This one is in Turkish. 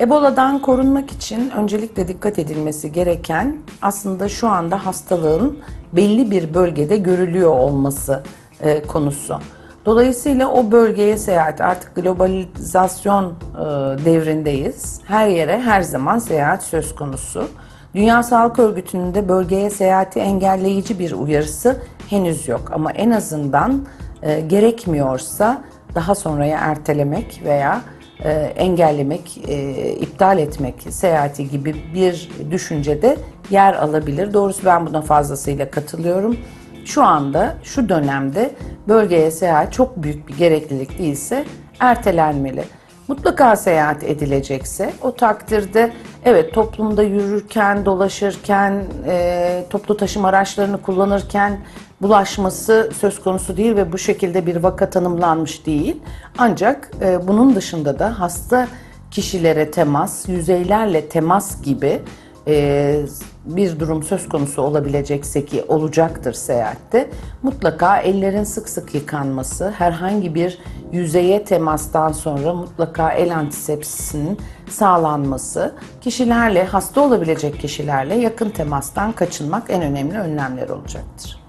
Ebola'dan korunmak için öncelikle dikkat edilmesi gereken aslında şu anda hastalığın belli bir bölgede görülüyor olması e, konusu. Dolayısıyla o bölgeye seyahat artık globalizasyon e, devrindeyiz. Her yere her zaman seyahat söz konusu. Dünya Sağlık Örgütü'nün de bölgeye seyahati engelleyici bir uyarısı henüz yok ama en azından e, gerekmiyorsa daha sonraya ertelemek veya e, engellemek, e, iptal etmek seyahati gibi bir düşüncede yer alabilir. Doğrusu ben buna fazlasıyla katılıyorum. Şu anda, şu dönemde bölgeye seyahat çok büyük bir gereklilik değilse ertelenmeli. Mutlaka seyahat edilecekse o takdirde evet toplumda yürürken, dolaşırken, e, toplu taşıma araçlarını kullanırken bulaşması söz konusu değil ve bu şekilde bir vaka tanımlanmış değil. Ancak e, bunun dışında da hasta kişilere temas, yüzeylerle temas gibi e, bir durum söz konusu olabilecekse ki olacaktır seyahatte mutlaka ellerin sık sık yıkanması, herhangi bir yüzeye temastan sonra mutlaka el antisepsisinin sağlanması, kişilerle hasta olabilecek kişilerle yakın temastan kaçınmak en önemli önlemler olacaktır.